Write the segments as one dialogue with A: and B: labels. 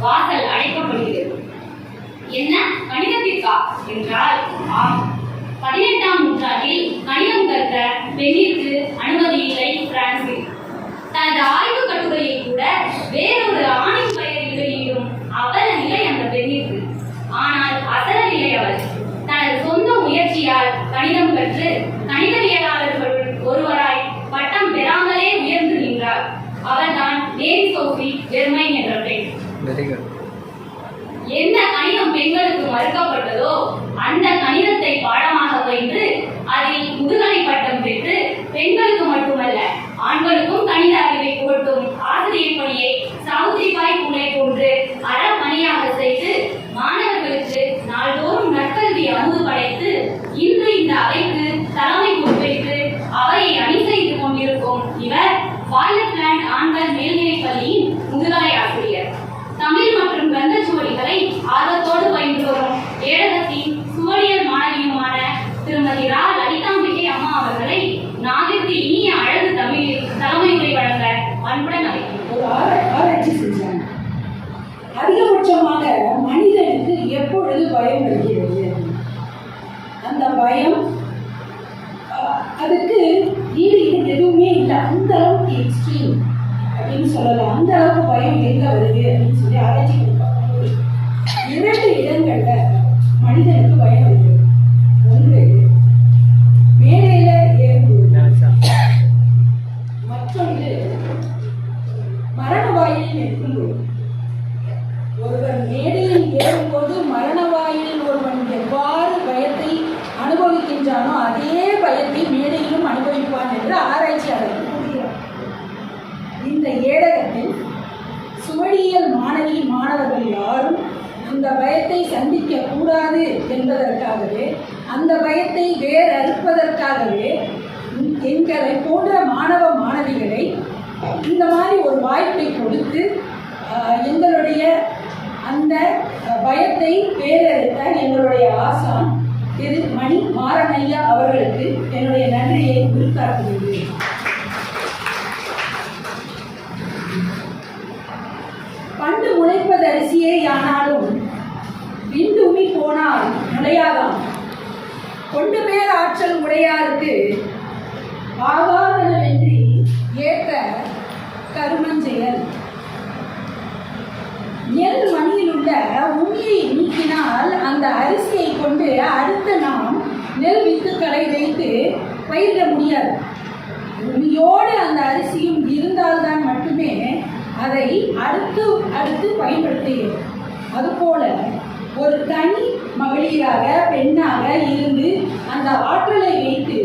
A: வாசல் அடைக்கப்படுகிறது என்ன? கணிதத்திற்கா? என்றால் ஆம். பதினெட்டாம் நூற்றாண்டில் கணிதம் கற்க பெண்ணிற்கு அனுமதி இல்லை பிரான்சில். தனது ஆய்வு கட்டுரையை கூட வேறொரு ஆணின் பெயரில் வெளியிடும் அவல நிலை அந்த பெண்ணிற்கு. ஆனால் அசல நிலை அவள். தனது சொந்த முயற்சியால் கணிதம் கற்று கணிதவியலாளர்களுள் ஒருவராய் பட்டம் பெறாமலே உயர்ந்து நின்றார் அவர்தான் மேரி சோஃபி ஜெர்மைன் என்ற பெண்.
B: வெரி குட்
A: எந்த கணிதம் பெண்களுக்கு மறுக்கப்பட்டதோ அந்த கணிதத்தை பாடமாக பயின்று அதில் முதுகலை பட்டம் பெற்று பெண்களுக்கு மட்டுமல்ல ஆண்களுக்கும் கணித அறிவை புகட்டும் ஆசிரியர் பணியை சாவித்ரிபாய் புனை போன்று அறப்பணியாக செய்து மாணவர்களுக்கு நாள்தோறும் நற்கல்வி அமுது படைத்து இன்று இந்த அவை தலைமை பொறுப்பேற்று அவையை அணி செய்து கொண்டிருக்கும் இவர் வாய்லட்லேண்ட் ஆண்கள் மேல்நிலைப் பள்ளியின் முதுகலை ஆசிரியர் தமிழ் மற்றும் கந்த சுவடிகளை ஆர்வத்தோடு பயின்று வரும். ஏழகத்தின் சுவடியல் மாணவியுமான திருமதி ரா. லலிதாம்பிகை அம்மா அவர்களை நாகிற்கு இனிய அழகு தமிழில் தலைமை உரை வழங்க அன்புடன் அழைக்கிறோம்
C: ஆராய்ச்சி செஞ்சாங்க. அதிகபட்சமாக மனிதனுக்கு எப்பொழுது பயம் வருகிறது? அந்த பயம் அதுக்கு ஈடு இது எதுவுமே இல்லை. அந்த அளவுக்கு எக்ஸ்ட்ரீம் அப்படின்னு சொல்லலாம். அந்த அளவுக்கு பயம் எங்க வருது அப்படின்னு சொல்லி ஆராய்ச்சி இடங்கள்ல மனிதனுக்கு பயம் வருது ஒன்று மேடையில ஏறும்போது மற்றொன்று மரண வாயிலில் நிற்கும்போது ஒருவன் மேடையில் ஏறும்போது மரண வாயிலில் ஒருவன் எவ்வாறு பயத்தை அனுபவிக்கின்றானோ அதே பயத்தை மேடையிலும் அனுபவிப்பான் என்று ஆராய்ச்சியாளர்கள் கூறுகிறார். இந்த ஏடகத்தில் சுவடியியல் மாணவி மாணவர்கள் யாரும் அந்த பயத்தை சந்திக்க கூடாது என்பதற்காகவே அந்த பயத்தை வேறறுப்பதற்காகவே எங்களை போன்ற மாணவ மாணவிகளை இந்த மாதிரி ஒரு வாய்ப்பை கொடுத்து எங்களுடைய அந்த பயத்தை வேறறுத்த எங்களுடைய ஆசான் திரு மணி மாரணையா அவர்களுக்கு என்னுடைய நன்றியை உரித்தாக்குகிறேன் பண்டு முளைப்பது அரிசியே ஆனாலும் போனால் நுழையாதாம் கொண்டு மேல் ஆற்றல் உடையாருக்கு ஆகாதனவென்றி ஏற்ற கருமஞ்செயல். நெல் மணியில் உள்ள உமியை நீக்கினால் அந்த அரிசியை கொண்டு அடுத்து நாம் நெல் வித்துக்களை வைத்து பயிரிட முடியாது. உமியோடு அந்த அரிசியும் இருந்தால்தான் மட்டுமே அதை அடுத்து அடுத்து பயன்படுத்துகிறோம். அதுபோல ஒரு தனி மகளிராக பெண்ணாக இருந்து அந்த ஆற்றலை வைத்து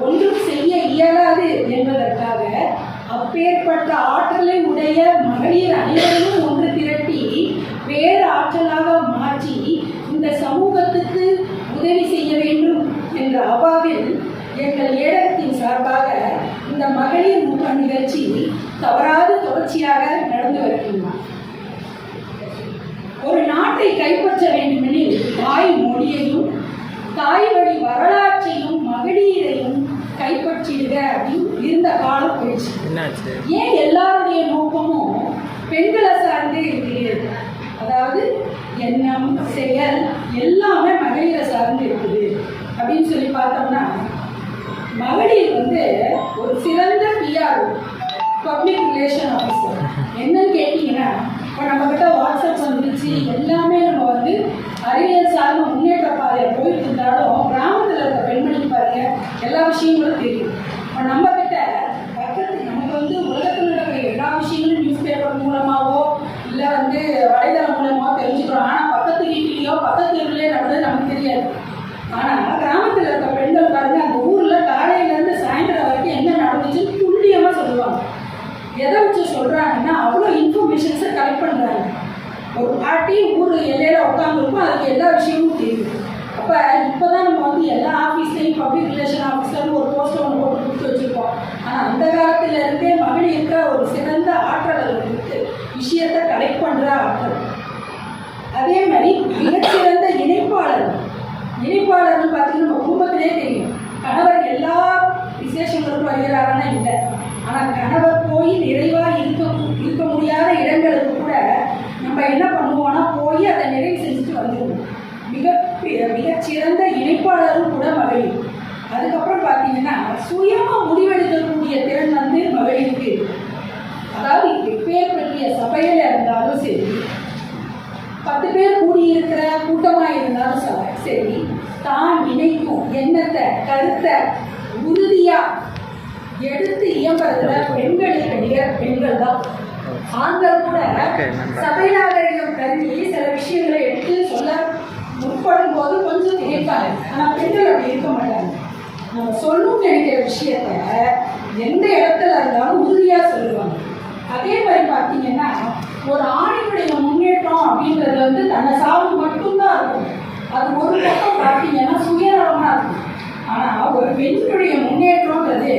C: ஒன்றும் செய்ய இயலாது என்பதற்காக அப்பேற்பட்ட ஆற்றலை உடைய மகளிர் அனைவரும் ஒன்று திரட்டி வேறு ஆற்றலாக மாற்றி இந்த சமூகத்துக்கு உதவி செய்ய வேண்டும் என்ற அபாவில் எங்கள் ஏடகத்தின் சார்பாக இந்த மகளிர் முகாம் நிகழ்ச்சி தவறாது தொடர்ச்சியாக நடந்து வருகின்றன. ஒரு நாட்டை கைப்பற்ற வேண்டுமெனில் தாய் மொழியையும் தாய் வழி வரலாற்றையும் மகளிரையும் கைப்பற்றிடுக அப்படின்னு இருந்த காலம் போயிடுச்சு ஏன் எல்லாருடைய நோக்கமும் பெண்களை சார்ந்தே இருக்கிறது? அதாவது எண்ணம் செயல் எல்லாமே மகளிரை சார்ந்து இருக்குது. அப்படின்னு சொல்லி பார்த்தோம்னா மகளிர் வந்து ஒரு சிறந்த பிஆர் பப்ளிக் ரிலேஷன் ஆஃபீஸர் என்னன்னு கேட்டிங்கன்னா வாட்ஸ்அப் எல்லாமே நம்ம வந்து அறிவியல் சார்ந்த முன்னேற்ற பாதையை போயிட்டு இருந்தாலும் கிராமத்தில் இருக்க பெண்மணிக்கு பாருங்க எல்லா விஷயங்களும் தெரியும். இப்போ நம்மக்கிட்ட பக்கத்து நமக்கு வந்து உலகத்தில் நடக்கிற எல்லா விஷயங்களும் நியூஸ் பேப்பர் மூலமாகவோ இல்லை வந்து வலைதளம் மூலமாகவோ தெரிஞ்சுக்கிறோம். ஆனால் பக்கத்து வீட்லேயோ பக்கத்து வீட்லேயோ நடந்தது நமக்கு தெரியாது. ஆனால் கிராமத்தில் இருக்க பெண்கள் பாருங்க அந்த ஊரில் காலையிலேருந்து சாயந்தரம் வரைக்கும் என்ன நடந்துச்சுன்னு துல்லியமாக சொல்லுவாங்க. எதை வச்சு சொல்கிறாங்கன்னா அவ்வளோ இன்ஃபர்மேஷன்ஸை கலெக்ட் பண்ணுறாங்க ஒரு பாட்டி ஊர் எல்லையில் உட்காந்துருக்கும் அதுக்கு எல்லா விஷயமும் தெரியும். அப்போ இப்போ தான் நம்ம வந்து எல்லா ஆஃபீஸ்லையும் பப்ளிக் ரிலேஷன் ஆஃபீஸர்னு ஒரு போஸ்ட் ஒன்று போட்டு கொடுத்து வச்சுருக்கோம். ஆனால் அந்த காலத்தில் இருக்கிற ஒரு சிறந்த ஆற்றல் அதுல இருக்கு விஷயத்தை கலெக்ட் பண்ணுற ஆற்றல். அதே மாதிரி மிகச்சிறந்த இணைப்பாளர். இணைப்பாளர்னு பார்த்தீங்கன்னா நம்ம குடும்பத்திலே தெரியும். கணவர் எல்லா விசேஷங்களுக்கும் வருகிறாருன்னா இல்லை. ஆனால் கணவர் போய் நிறைவாக இருக்க இருக்க முடியாத இடங்களுக்கு என்ன பண்ணுவோம்னா போய் அதை நிறைவு செஞ்சுட்டு வந்துடுவோம். மிக மிகச்சிறந்த இணைப்பாளரும் கூட மகளிர். அதுக்கப்புறம் பார்த்தீங்கன்னா சுயமாக முடிவெடுக்கக்கூடிய திறன் வந்து மகளிருக்கு. அதாவது எப்பேற்பட்டிய பற்றிய சபையில் இருந்தாலும் சரி பத்து பேர் கூடியிருக்கிற கூட்டமாக இருந்தாலும் ச- சரி தான் நினைக்கும் எண்ணத்தை கருத்தை உறுதியாக எடுத்து இயம்புறதுல பெண்களுக்கு நிகர் பெண்கள் தான். ஆண்கள் கூட சபை நாகரிகம் கருதி சில விஷயங்களை எடுத்து சொல்ல முற்படும் போது கொஞ்சம் திகைப்பாங்க ஆனால் பெண்கள் அப்படி இருக்க மாட்டாங்க. நம்ம சொல்லணும்னு நினைக்கிற விஷயத்த எந்த இடத்துல இருந்தாலும் உறுதியாக சொல்லுவாங்க. அதே மாதிரி பார்த்தீங்கன்னா ஒரு ஆணினுடைய முன்னேற்றம் அப்படின்றது வந்து தன்னை சார்ந்து மட்டும்தான் இருக்கும். அது ஒரு பக்கம் பார்த்தீங்கன்னா சுயநலமாக இருக்கும். ஆனால் ஒரு பெண்ணுடைய முன்னேற்றம்ன்றது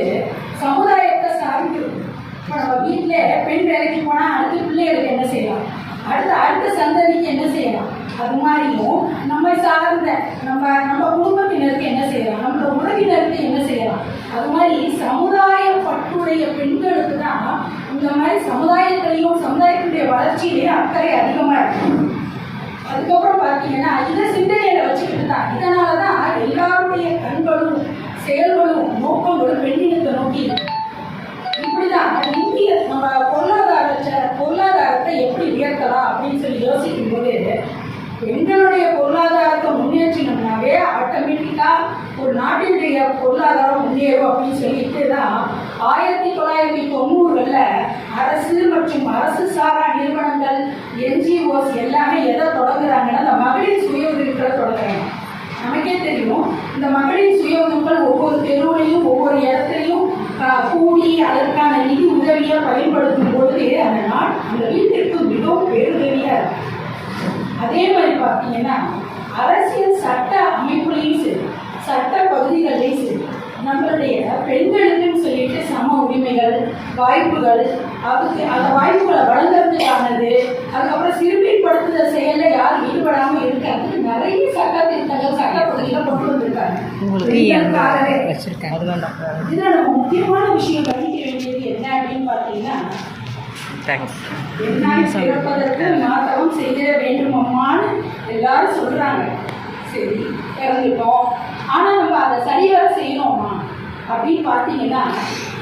C: சமுதாயத்தை சார்ந்து இருக்கும் இப்போ நம்ம வீட்டில் பெண் வேலைக்கு போனால் அடுத்த பிள்ளைகளுக்கு என்ன செய்யலாம்? அடுத்த அடுத்த சந்ததிக்கு என்ன செய்யலாம்? அது மாதிரியும் நம்மை சார்ந்த நம்ம நம்ம குடும்பத்தினருக்கு என்ன செய்யலாம்? நம்மளோட உறவினருக்கு என்ன செய்யலாம்? அது மாதிரி சமுதாய பற்றுடைய பெண்களுக்கு தான் இந்த மாதிரி சமுதாயத்திலையும் சமுதாயத்தினுடைய வளர்ச்சியிலையும் அக்கறை அதிகமாக இருக்கும் அதுக்கப்புறம் பார்த்தீங்கன்னா இதை சிந்தனையில வச்சுக்கிட்டு தான். இதனால தான் எல்லாருடைய கண்களும் செயல்களும் நோக்கங்களும் பெண்ணினத்தை நோக்கி இப்படிதான் நம்ம பொருளாதாரத்தை பொருளாதாரத்தை எப்படி உயர்த்தலாம் அப்படின்னு சொல்லி யோசிக்கும் போது பெண்களுடைய பொருளாதாரத்தை முன்னேற்றினோம்னாவே ஆட்டோமேட்டிக்காக ஒரு நாட்டினுடைய பொருளாதாரம் முன்னேறும் அப்படின்னு சொல்லிட்டு தான் ஆயிரத்தி தொள்ளாயிரத்தி தொண்ணூறுகளில் அரசு மற்றும் அரசு சாரா நிறுவனங்கள் என்ஜிஓஸ் எல்லாமே எதை தொடங்குறாங்கன்னா இந்த மகளிர் சுய உதவிகளை தொடங்குறாங்க. நமக்கே தெரியும் இந்த மகளிர் சுய உதவிகள் ஒவ்வொரு தெருவிலையும் ஒவ்வொரு இடத்துல கூலி அதற்கான நிதி உதவியை பயன்படுத்தும் பொழுது அந்த நாள் அந்த வீட்டிற்கு மிகவும் பேருதவியா இருக்கும். அதே மாதிரி பார்த்தீங்கன்னா அரசியல் சட்ட அமைப்புலையும் சரி சட்ட பகுதிகள்லையும் சரி நம்மளுடைய பெண்களுக்குன்னு சொல்லிட்டு சம உரிமைகள் வாய்ப்புகள் அதுக்கு அந்த வாய்ப்புகளை வழங்குறதுக்கானது அதுக்கப்புறம் சிறுமைப்படுத்துதல் செயலில் யாரும் ஈடுபடாமல் இருக்கிறதுக்கு நிறைய சட்ட திட்டங்கள் சட்ட பகுதியில் கொண்டு வந்திருக்காங்க இதுல நம்ம முக்கியமான விஷயம் கவனிக்க வேண்டியது என்ன அப்படின்னு பார்த்தீங்கன்னா பிறப்பதற்கு மாதவம் செய்ய வேண்டுமம்மான்னு எல்லாரும் சொல்றாங்க. சரி பிறந்துட்டோம் ஆனா நம்ம அதை சரிவர செய்யணுமா? அப்படின்னு பார்த்தீங்கன்னா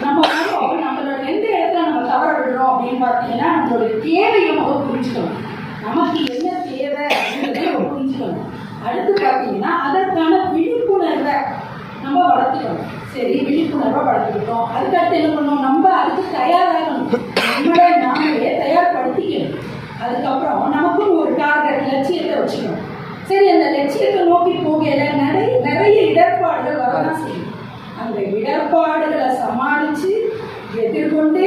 C: நம்ம நம்மளோட எந்த இடத்துல நம்ம தவற விடுறோம் அப்படின்னு பார்த்தீங்கன்னா நம்மளோட தேவையை நம்ம புரிஞ்சுக்கணும். நமக்கு என்ன தேவை அப்படின்றத நம்ம புரிஞ்சுக்கணும். அடுத்து பார்த்தீங்கன்னா அதற்கான விழிப்புணர்வை நம்ம வளர்த்துக்கணும். சரி விழிப்புணர்வை வளர்த்துக்கிட்டோம். அதுக்கடுத்து என்ன பண்ணணும்? நம்ம அதுக்கு தயாராகணும். நம்மளை நாமளே தயார்படுத்திக்கணும். அதுக்கப்புறம் நமக்கும் ஒரு டார்கெட் லட்சியத்தை வச்சுக்கணும். சரி அந்த லட்சியத்தை நோக்கி போகையில நிறைய நிறைய இடர்பாடுகள் வரதான் செய்யும். அந்த இடர்பாடுகளை சமாளித்து எதிர்கொண்டு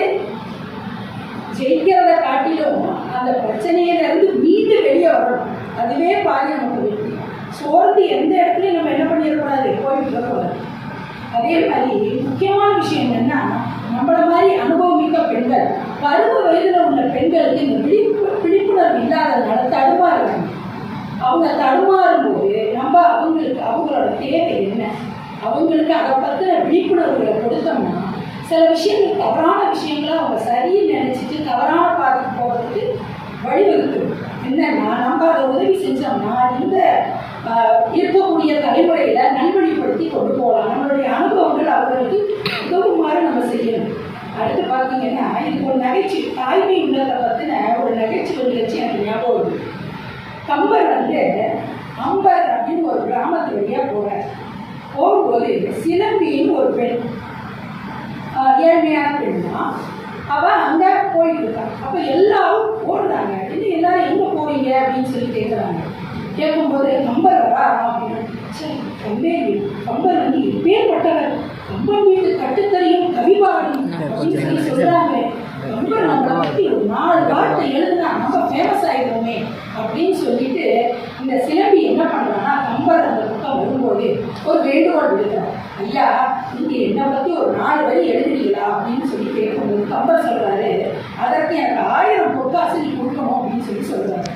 C: ஜெயிக்கிறத காட்டிலும் அந்த பிரச்சனையிலிருந்து மீண்டு வெளியே வரணும். அதுவே பாதி நமக்கு வெற்றி சோர்ந்து எந்த இடத்துலையும் நம்ம என்ன பண்ணிடக்கூடாது? போயிட்டு இருக்கக்கூடாது அதே மாதிரி முக்கியமான விஷயம் என்னன்னா நம்மள மாதிரி அனுபவமிக்க பெண்கள் பருவ வயதில் உள்ள பெண்களுக்கு இந்த விழிப்பு விழிப்புணர்வு இல்லாததுனால தடுமாறுறாங்க அவங்க தடுமாறும் போது நம்ம அவங்களுக்கு அவங்களோட தேவை என்ன? அவங்களுக்கு அதை பற்றின விழிப்புணர்வுகளை கொடுத்தோம்னா சில விஷயங்கள் தவறான விஷயங்களை அவங்க சரின்னு நினச்சிட்டு தவறான பாதைக்கு போகிறதுக்கு வழிவகுக்கும். என்னன்னா நம்ம அதை உதவி செஞ்சோம்னா இந்த இருக்கக்கூடிய தலைமுறையில நல்வழிப்படுத்தி கொண்டு போகலாம். நம்மளுடைய அனுபவங்கள் அவர்களுக்கு உதவுமாறு நம்ம செய்யணும். அடுத்து பார்த்தீங்கன்னா இதுக்கு ஒரு நகைச்சுவை தாய்மை உள்ளதை பற்றின ஒரு நகைச்சுவை நிகழ்ச்சி எனக்கு ஞாபகம் இருக்குது கம்பர் வந்து அம்பர் அப்படின்னு ஒரு கிராமத்து வழியா போறார். போகும்போது சிலம்பின்னு ஒரு பெண் ஏழ்மையான பெண் தான் அவள் அங்கே போயிட்டு இருக்கான் அப்போ எல்லாரும் ஓடுறாங்க இன்னும் எல்லாரும் எங்கே போறீங்க? அப்படின்னு சொல்லி கேட்குறாங்க கேட்கும்போது கம்பர் வரா அப்படின்னு. சரி கம்பேரி கம்பர் வந்து எப்பேற்பட்டவர் கம்பர் வீட்டு கட்டுத்தறியும் கவிபாடும் அப்படின்னு சொல்லி சொல்றாங்க. கம்பர் நம்மளை நாலு வார்த்தை எழுதுனா நம்ம ஃபேமஸ் ஆயிடுவோமே அப்படின்னு சொல்லிட்டு இந்த சிலம்பி என்ன பண்றான்னா கம்பர் அந்த பக்கம் வரும்போது ஒரு வேண்டுகோள் விடுக்கிறார் ஐயா நீங்க என்னை பத்தி ஒரு நாலு வரி எழுதுறீங்களா அப்படின்னு சொல்லி கேட்கும்போது கம்பர் சொல்கிறாரு அதற்கு எனக்கு ஆயிரம் பொற்காசு நீ கொடுக்கணும் அப்படின்னு சொல்லி சொல்கிறாரு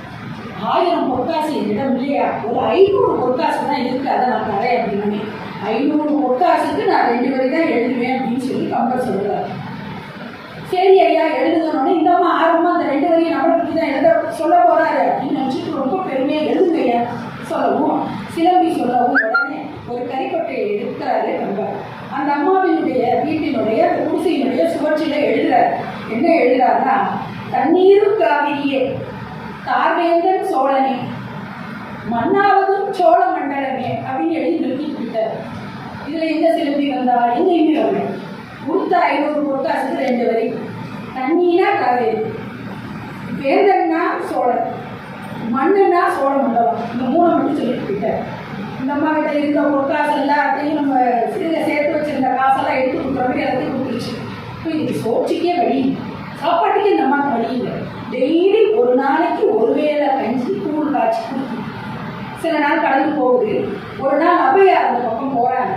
C: ஆயிரம் பொற்காசு என்னிடம் இல்லையா ஒரு ஐநூறு பொற்காசு தான் இருக்கு அதை நான் தரேன் அப்படின்னு ஐநூறு பொற்காசுக்கு நான் ரெண்டு வரி தான் எழுதுவேன் அப்படின்னு சொல்லி கம்பர் சொல்கிறார் சரி ஐயா எழுதுனோடனே இந்த அம்மா ஆர்வமா அந்த ரெண்டு வரையும் நம்மளை பற்றி தான் எழுத சொல்ல போறாரு அப்படின்னு நினச்சிட்டு ரொம்ப பெருமையாக எழுதுங்க ஐயா சொல்லவும் சிலம்பி சொல்லவும் உடனே ஒரு கறிக்கொட்டையை எடுக்கிறாரு நம்ம அந்த அம்மாவினுடைய வீட்டினுடைய குடிசையினுடைய சுவற்றில எழுதுறாரு. என்ன எழுதுறாருன்னா தண்ணீரும் காவிரியே தார்வேந்தன் சோழனே மன்னாவதும் சோழ மண்டலமே அப்படின்னு எழுதி நிறுத்தி விட்டார். இதுல எங்க சிலம்பி வந்தா எங்கேயுமே வரல கொடுத்த ஐநூறு பொட்டாசுக்கு ரெண்டு வரி. தண்ணினா காவேரி வேந்தன்னா சோழன். மண்ணுன்னா சோழ மண்டலம் இந்த மூணை மட்டும் சொல்லிட்டு நம்ம இந்த அம்மா கிட்ட இருந்த பொட்டாசு எல்லாத்தையும் நம்ம சிறுக சேர்த்து வச்சிருந்த காசெல்லாம் எடுத்து கொடுக்குற மாதிரி எல்லாத்தையும் கொடுத்துருச்சு. இப்போ இதுக்கு சோற்றுக்கே வழி சாப்பாட்டுக்கே இந்த அம்மாவுக்கு வழி இல்லை. டெய்லி ஒரு நாளைக்கு ஒரு வேளை கஞ்சி கூழ் காய்ச்சி கொடுக்கும். சில நாள் கடந்து போகுது. ஒரு நாள் அபையார் அந்த பக்கம் போகிறாங்க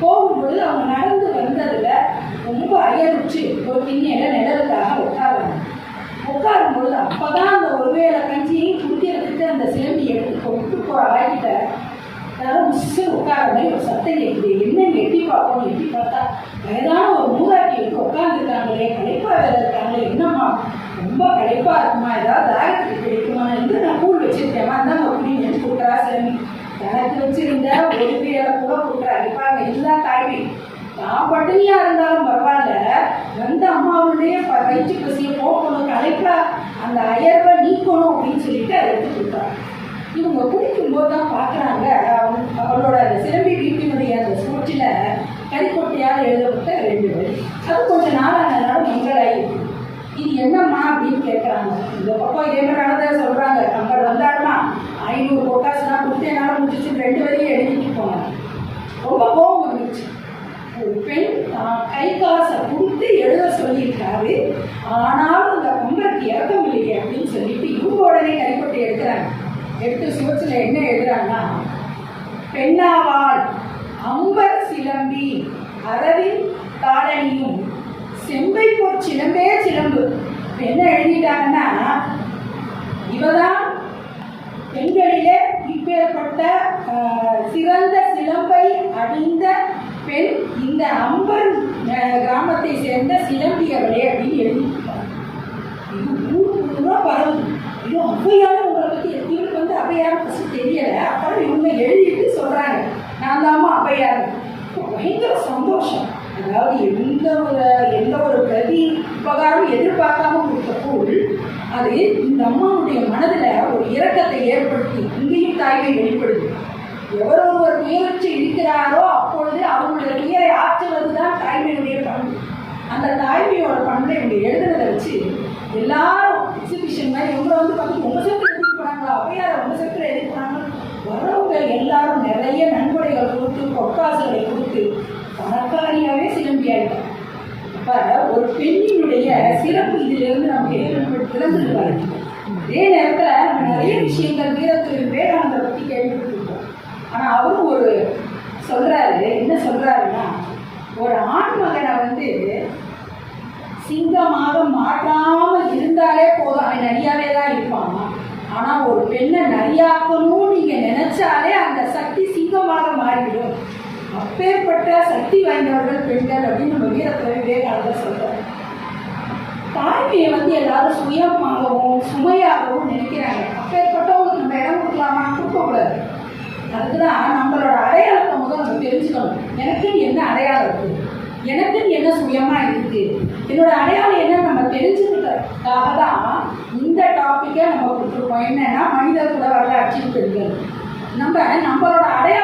C: போகும்பொழுது அவங்க நடந்து வந்ததில் ரொம்ப அயர்வுச்சு ஒரு திண்ணையில நிழலுக்காக உட்காருறாங்க உட்காரும் பொழுது அப்பதான் அந்த ஒருவேளை கஞ்சி குடிக்கிறதுக்கு அந்த சிலம்பி எடுத்து கொண்டு போகிற ஆகிட்ட யாரும் மிஸ்ஸு ஒரு சத்தம் கேட்குது என்னன்னு எட்டி பார்ப்போம் எட்டி பார்த்தா வயதான ஒரு மூதாட்டி வந்து உட்காந்துருக்காங்களே களைப்பா வேற இருக்காங்களே என்னம்மா? ரொம்ப களைப்பா இருக்குமா? ஏதாவது தாரத்துக்கு கிடைக்குமா? என்று நான் கூழ் வச்சிருக்கேன் அந்த அப்படின்னு எடுத்து கொடுக்குறா சரி எனக்கு வச்சிருந்த ஒரு பேரை கூட கொடுக்குறா அடிப்பாங்க. எல்லாம் தாழ்வி நான் பட்டினியா இருந்தாலும் பரவாயில்ல. வந்த அம்மாவுடைய வயிற்று பசியை போக்கணும். களைப்பா அந்த அயர்வை நீக்கணும் அப்படின்னு சொல்லிட்டு அதை எடுத்து கொடுத்தாங்க. இவங்க குடிக்கும்போது தான் பார்க்குறாங்க அவளோட அந்த சிலம்பி வீட்டினுடைய அந்த சுவற்றில் கறிக்கொட்டையால் எழுதப்பட்ட ரெண்டு பேர். அது கொஞ்சம் நாளானதுனால மங்களாகி இது என்னம்மா? அப்படின்னு கேட்குறாங்க இந்த பக்கம் இதே மாதிரி நடந்ததை சொல்கிறாங்க கம்பர் வந்தாருமா? ஐநூறு பொக்காசுனா கொடுத்து என்னால் முடிச்சிச்சு ரெண்டு வரையும் எழுதிட்டு போனாங்க. ரொம்ப கோபம் வந்துச்சு ஒரு பெண் தான் கை காசை கொடுத்து எழுத சொல்லியிருக்காரு. ஆனாலும் அந்த கும்பலுக்கு இறக்கம் இல்லையே அப்படின்னு சொல்லிட்டு இவங்க உடனே கைப்பட்டு எடுக்கிறாங்க. எடுத்து சுவச்சில் என்ன எழுதுறாங்கன்னா பெண்ணாவாள் அம்பர் சிலம்பி அரவின் தாளணியும் செம்பை போர் சிலம்பே சிலம்பு. என்ன எழுதிட்டாங்கன்னா இவதான் பெண்களிலே இப்பேற்பட்ட சிறந்த சிலம்பை அணிந்த பெண் இந்த அம்பன் கிராமத்தை சேர்ந்த சிலம்பியவளே அப்படின்னு எழுதியிருக்காங்க. இது ஊர் பரவுது. இது ஔவையார் உங்களை பற்றி இவங்களுக்கு வந்து ஔவையார் ஃபஸ்ட்டு தெரியலை. அப்புறம் இவங்க எழுதிட்டு சொல்கிறாங்க நான் தாமா ஔவையார் பயங்கர சந்தோஷம். அதாவது எந்த ஒரு எந்த ஒரு பிரதி உபகாரம் எதிர்பார்க்காம கொடுத்த பொருள் அது இந்த அம்மாவுடைய மனதில் ஒரு இரக்கத்தை ஏற்படுத்தி இங்கேயும் தாய்மை வெளிப்படுது. எவர் ஒருவர் இருக்கிறாரோ அப்பொழுது அவங்களுடைய துயரை ஆற்றுவது தான் தாய்மையுடைய பண்பு. அந்த தாய்மையோட பண்பை இவங்க எழுதுனதை வச்சு எல்லா எக்ஸிபிஷன் மாதிரி இவங்க வந்து பார்த்து உங்க சேர்த்து எழுதி போனாங்களா அவையார உங்க சேர்த்து எழுதி போனாங்க வரவங்க எல்லாரும் நிறைய நன்கொடைகள் கொடுத்து பொற்காசுகளை கொடுத்து கேட்டோம் சிலம்பி அப்ப ஒரு பெண்ணினுடைய சிறப்பு இதிலிருந்து நமக்கு ஏற்பட்டு திறந்துருக்காரு அதே நேரத்துல நிறைய விஷயங்கள் வீரத்தில் விவேகானந்தரை பத்தி கேள்விப்பட்டிருக்கோம். ஆனா அவரும் ஒரு சொல்றாரு என்ன சொல்றாருன்னா ஒரு ஆண் மகனை வந்து சிங்கமாக மாற்றாமல் இருந்தாலே போதும். அவன் நிறையாவே தான் இருப்பான். ஆனா ஒரு பெண்ணை நிறையாக்கணும்னு நீங்க நினைச்சாலே அந்த சக்தி சிங்கமாக மாறிவிடும். அப்பேற்பட்ட சக்தி வாய்ந்தவர்கள் பெண்கள் அப்படின்னு நம்ம வீரத்துல விவேகானந்தர் சொல்றாரு. தாய்மையை வந்து எல்லாரும் சுயமாகவும் சுமையாகவும் நினைக்கிறாங்க. அப்பேற்பட்டவங்களுக்கு நம்ம இடம் கொடுக்கலாமா? கொடுக்கக்கூடாது. அதுக்குதான் நம்மளோட அடையாளத்தை முதல் நம்ம தெரிஞ்சுக்கணும். எனக்குன்னு என்ன அடையாளம் இருக்கு? எனக்குன்னு என்ன சுயமா இருக்கு? என்னோட அடையாளம் என்ன நம்ம தெரிஞ்சுக்கிட்டதுக்காக தான் இந்த டாப்பிக்கை நம்ம கொடுத்துருக்கோம். என்னன்னா மனிதர்களோட வரலாற்றின் பெண்கள். நம்ம நம்மளோட அடையாளம்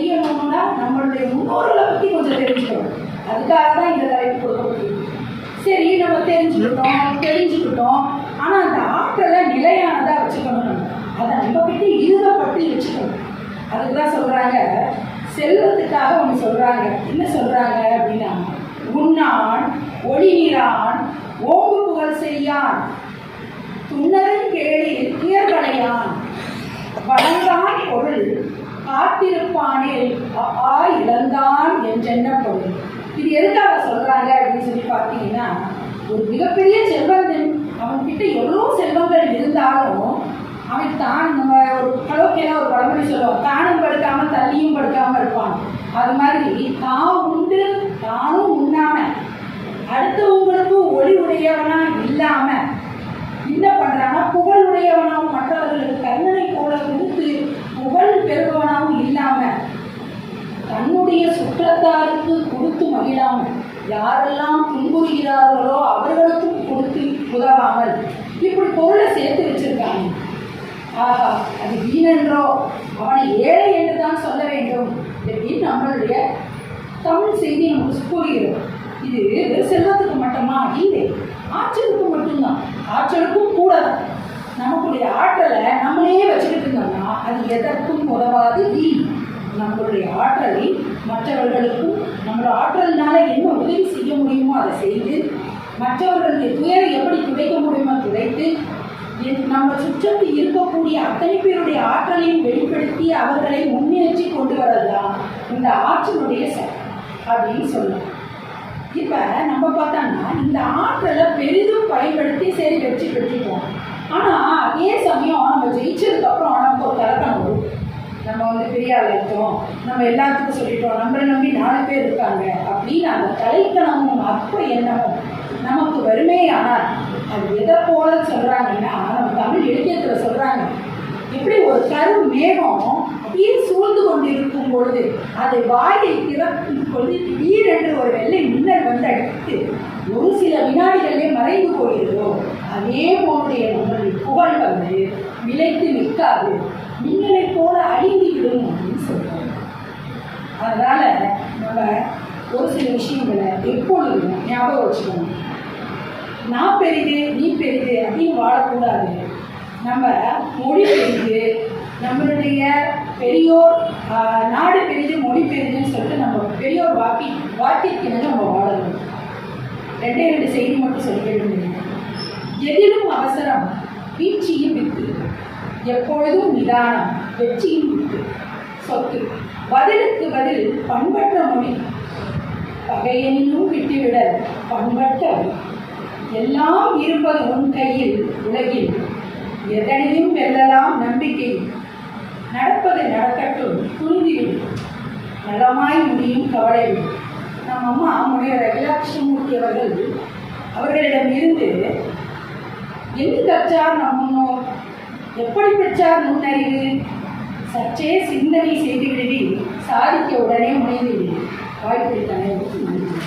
C: தெரியணும்னா நம்மளுடைய முன்னோர்களை பற்றி கொஞ்சம் தெரிஞ்சுக்கணும். அதுக்காக தான் இந்த தலைப்பு கொடுக்கப்பட்டிருக்கு சரி நம்ம தெரிஞ்சுக்கிட்டோம் தெரிஞ்சுக்கிட்டோம். ஆனால் அந்த ஆற்றலை நிலையானதாக வச்சுக்கணும். நம்ம அதை நம்ம கிட்ட ஈடுபட்டு வச்சுக்கணும். அதுக்கு தான் சொல்கிறாங்க செல்வத்துக்காக ஒன்று சொல்கிறாங்க என்ன சொல்கிறாங்க அப்படின்னா உன்னான் ஒளி நீரான் ஓங்கு புகழ் செய்யான் துண்ணரின் கேளில் துயர்களையான் வழங்கான் பொருள் காத்திருப்பானே. ஆ இழந்தான் என்றென்ன பொருள் இது எதுக்காக சொல்றாங்க அப்படின்னு சொல்லி பார்த்தீங்கன்னா ஒரு மிகப்பெரிய செல்வந்தன் அவன்கிட்ட எவ்வளோ செல்வங்கள் இருந்தாலும் அவன் தான் நம்ம ஒரு கலோக்கியெல்லாம் ஒரு பழமொழி சொல்லுவோம் தானும் படுக்காம தள்ளியும் படுக்காம இருப்பான். அது மாதிரி தான் உண்டு தானும் உண்ணாம அடுத்தவங்களுக்கும் ஒளி உடையவனா இல்லாம என்ன பண்றான்னா புகழ் உடையவனாகவும் மற்றவர்களுக்கு கருணை போல கொடுத்து புகழ் பெறுபவனாகவும் இல்லாம தன்னுடைய சுற்றத்தாருக்கு கொடுத்து மகிழாமல் யாரெல்லாம் துன்புறுகிறார்களோ அவர்களுக்கும் கொடுத்து உதவாமல் இப்படி பொருளை சேர்த்து வச்சிருக்காங்க. ஆஹா அது வீணென்றோ? அவனை ஏழை என்று தான் சொல்ல வேண்டும். அப்படின்னு நம்மளுடைய தமிழ் செய்தி நமக்கு கூறுகிறது இது செல்வத்துக்கு மட்டுமா? இல்லை ஆற்றலுக்கு மட்டும்தான். ஆற்றலுக்கும் கூட தான் நமக்குடைய ஆற்றலை நம்மளே வச்சுக்கிட்டு இருந்தோம்னா அது எதற்கும் உதவாது. வீண் நம்மளுடைய ஆற்றலை மற்றவர்களுக்கும் நம்மளோட ஆற்றல்னால என்ன உதவி செய்ய முடியுமோ அதை செய்து மற்றவர்களுடைய துயரை எப்படி துடைக்க முடியுமோ துடைத்து என் நம்ம சுற்றத்தில் இருக்கக்கூடிய அத்தனை பேருடைய ஆற்றலையும் வெளிப்படுத்தி அவர்களை முன்னேற்றி கொண்டு வரதுதான் இந்த ஆற்றலுடைய சக்தி அப்படின்னு சொல்லலாம் இப்போ நம்ம பார்த்தோம்னா இந்த ஆற்றலை பெரிதும் பயன்படுத்தி சரி வெற்றி பெற்றுட்டோம் முடிச்சதுக்கப்புறம் நம்ம நமக்கு ஒரு கலக்கம் வரும் நம்ம வந்து பெரிய ஆளாயிட்டோம் நம்ம எல்லாத்துக்கும் சொல்லிட்டோம். நம்மளை நம்பி நாலு பேர் இருக்காங்க அப்படின்னு அந்த கலைத்தனமும் அப்போ என்னமோ நமக்கு வருமே ஆனால் அது எதை போல சொல்கிறாங்கன்னா நம்ம தமிழ் இலக்கியத்தில் சொல்கிறாங்க எப்படி ஒரு கரு மேகம் அப்படியே சூழ்ந்து கொண்டிருக்கும் பொழுது அதை வாயை திறக்கும் பொழுது திடீரென்று ஒரு வெள்ளை மின்னல் வந்து அடித்து ஒரு சில வினாடிகளிலே மறைந்து போகிறதோ அதே போன்றைய நம்மளுடைய புகழ் வந்து நிலைத்து நிற்காது. மின்னலை போல அழிந்து விடும் அப்படின்னு சொல்றாங்க. அதனால நம்ம ஒரு சில விஷயங்களை எப்பொழுதும் ஞாபகம் வச்சுக்கணும். நான் பெரிது நீ பெரிது அப்படின்னு வாழக்கூடாது. நம்ம மொழி பெரிது நம்மளுடைய பெரியோர் நாடு பெரிது மொழி பெரிதுன்னு சொல்லிட்டு நம்ம பெரியோர் வாக்கி வாக்கியத்தினு நம்ம வாழணும். ரெண்டே ரெண்டு செய்தி மட்டும் சொல்லிக்கிட்டு எதிலும் அவசரம் வீழ்ச்சியும் வித்து. எப்பொழுதும் நிதானம் வெற்றியின் சொத்து. பதிலுக்கு பதில் பண்பற்ற மொழி. பகையெனினும் விட்டுவிடல் பண்பட்ட எல்லாம் இருப்பது உன் கையில் உலகில். எதனையும் வெல்லலாம் நம்பிக்கை. நடப்பது நடக்கட்டும் துணிந்துவிடு நலமாய் முடியும் கவலை. நம் அம்மா முனைவர் அகிலாட்சமூர்த்தி அவர்கள் அவர்களிடம் இருந்து எங்கு கற்றார் நம் எப்படி பெற்றார் நுண்ணறிவு சற்றே சிந்தனை செய்துவிடுவி சாதிக்க உடனே முனைந்துவிடு வாய்ப்பு நன்றி.